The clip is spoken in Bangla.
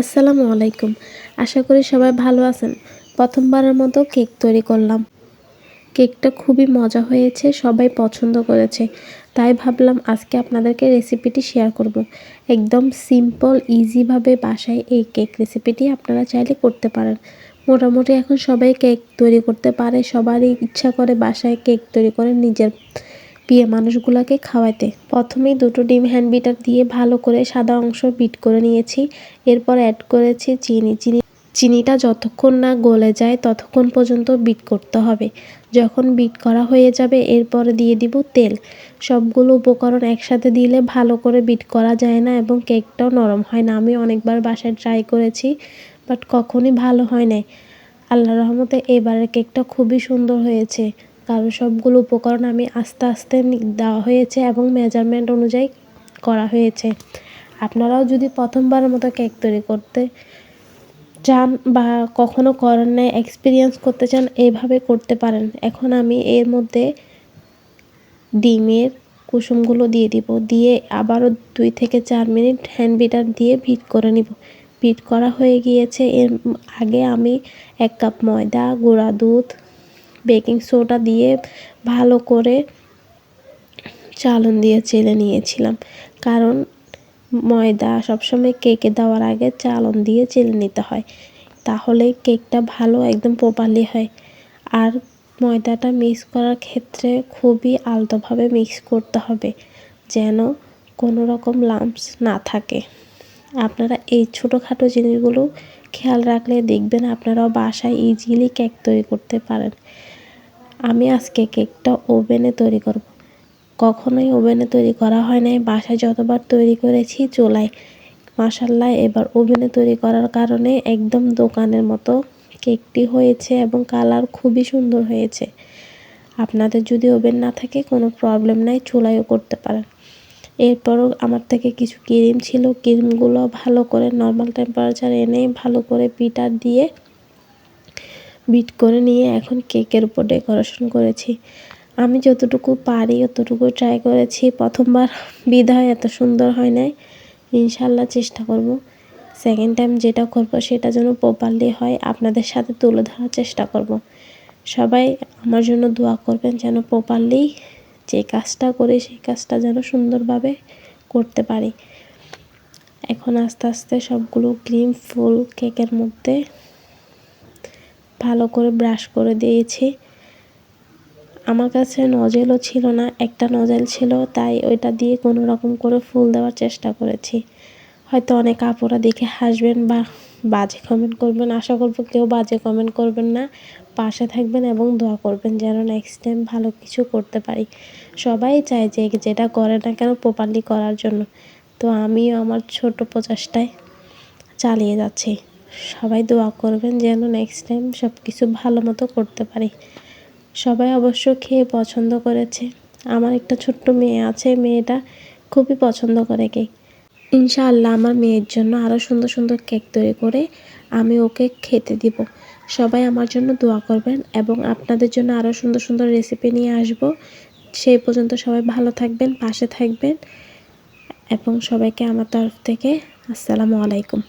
আসসালামু আলাইকুম। আশা করি সবাই ভালো আছেন। প্রথমবারের মতো কেক তৈরি করলাম। কেকটা খুবই মজা হয়েছে, সবাই পছন্দ করেছে। তাই ভাবলাম আজকে আপনাদেরকে রেসিপিটি শেয়ার করব। একদম সিম্পল, ইজিভাবে বাসায় এই কেক রেসিপিটি আপনারা চাইলে করতে পারেন। মোটামুটি এখন সবাই কেক তৈরি করতে পারে, সবারই ইচ্ছা করে বাসায় কেক তৈরি করে নিজের প্রিয় মানুষগুলোকে খাওয়াইতে। প্রথমেই দুটো ডিম হ্যান্ড বিটার দিয়ে ভালো করে সাদা অংশ বিট করে নিয়েছি। এরপর অ্যাড করেছি চিনি। চিনি চিনিটা যতক্ষণ না গলে যায় ততক্ষণ পর্যন্ত বিট করতে হবে। যখন বিট করা হয়ে যাবে এরপরে দিয়ে দিব তেল। সবগুলো উপকরণ একসাথে দিলে ভালো করে বিট করা যায় না এবং কেকটাও নরম হয় না। আমি অনেকবার বাসায় ট্রাই করেছি, বাট কখনই ভালো হয় নাই। আল্লাহ রহমতে এবারের কেকটা খুবই সুন্দর হয়েছে। কারণ সবগুলো উপকরণ আমি আস্তে আস্তে দেওয়া হয়েছে এবং মেজারমেন্ট অনুযায়ী করা হয়েছে। আপনারাও যদি প্রথমবারের মতো কেক তৈরি করতে চান বা কখনো করেন নাই এক্সপিরিয়েন্স করতে চান এইভাবে করতে পারেন। এখন আমি এর মধ্যে ডিমের কুসুমগুলো দিয়ে দিব। দিয়ে আবারও দুই থেকে চার মিনিট হ্যান্ড বিটার দিয়ে ভিট করে নিব। ভিট করা হয়ে গিয়েছে। এর আগে আমি এক কাপ ময়দা, গুঁড়া দুধ বেকিং সোডা দিয়ে ভালো করে চালন দিয়ে চেলে নিয়েছিলাম। কারণ ময়দা সবসময় কেকে দেওয়ার আগে চালন দিয়ে চেলে নিতে হয়। তাহলে কেকটা ভালো একদম প্রপারলি হয়। আর ময়দাটা মিক্স করার ক্ষেত্রে খুবই আলতোভাবে মিক্স করতে হবে, যেন কোনো রকম লাম্পস না থাকে। আপনারা এই ছোটোখাটো জিনিসগুলো খেয়াল রাখলে দেখবেন আপনারাও বাসায় ইজিলি কেক তৈরি করতে পারেন। আমি আজকে কেকটা ওভেনে তৈরি করব। কখনোই ওভেনে তৈরি করা হয় নাই। বাসায় যতবার তৈরি করেছি, চোলায়। মাসাল্লাহ এবার ওভেনে তৈরি করার কারণে একদম দোকানের মতো কেকটি হয়েছে এবং কালার খুবই সুন্দর হয়েছে। আপনাদের যদি ওভেন না থাকে, কোনো প্রবলেম নাই চুলাইও করতে পারেন। এরপরও আমার থেকে কিছু ক্রিম ছিল। ক্রিমগুলো ভালো করে নর্মাল টেম্পারেচার এনে ভালো করে পিটার দিয়ে বিট করে নিয়ে এখন কেকের উপর ডেকোরেশন করেছি। আমি যতটুকু পারি অতটুকু ট্রাই করেছি। প্রথমবার বিধায় এত সুন্দর হয় নাই। ইনশাল্লাহ চেষ্টা করব। সেকেন্ড টাইম যেটা করব সেটা যেন প্রপারলি হয়, আপনাদের সাথে তুলে ধরার চেষ্টা করব। সবাই আমার জন্য দোয়া করবেন যেন প্রপারলি যে কাজটা করি সেই কাজটা যেন সুন্দরভাবে করতে পারি। এখন আস্তে আস্তে সবগুলো ক্রিম, ফুল, কেকের মধ্যে ভালো করে ব্রাশ করে দিয়েছি। আমার কাছে নজেলও ছিল না, একটা নজেল ছিল, তাই ওইটা দিয়ে কোনো রকম করে ফুল দেওয়ার চেষ্টা করেছি। হয়তো অনেক আপুরা দেখে হাসবেন বা বাজে কমেন্ট করবেন, আশা করব কেউ বাজে কমেন্ট করবেন না। পাশে থাকবেন এবং দোয়া করবেন যেন নেক্সট টাইম ভালো কিছু করতে পারি। সবাই চায় যে যেটা করে না কেন প্রপারলি করার জন্য। তো আমিও আমার ছোট প্রচেষ্টায় চালিয়ে যাচ্ছি। সবাই দোয়া করবেন যেন নেক্সট টাইম সব কিছু ভালো মতো করতে পারি। সবাই অবশ্য খেয়ে পছন্দ করেছে। আমার একটা ছোট্ট মেয়ে আছে, মেয়েটা খুবই পছন্দ করে কেক ইনশাআল্লাহ আমার মেয়ের জন্য আরও সুন্দর সুন্দর কেক তৈরি করে আমি ওকে খেতে দিব। সবাই আমার জন্য দোয়া করবেন এবং আপনাদের জন্য আরও সুন্দর সুন্দর রেসিপি নিয়ে আসব। সেই পর্যন্ত সবাই ভালো থাকবেন, পাশে থাকবেন এবং সবাইকে আমার তরফ থেকে আসসালামু আলাইকুম।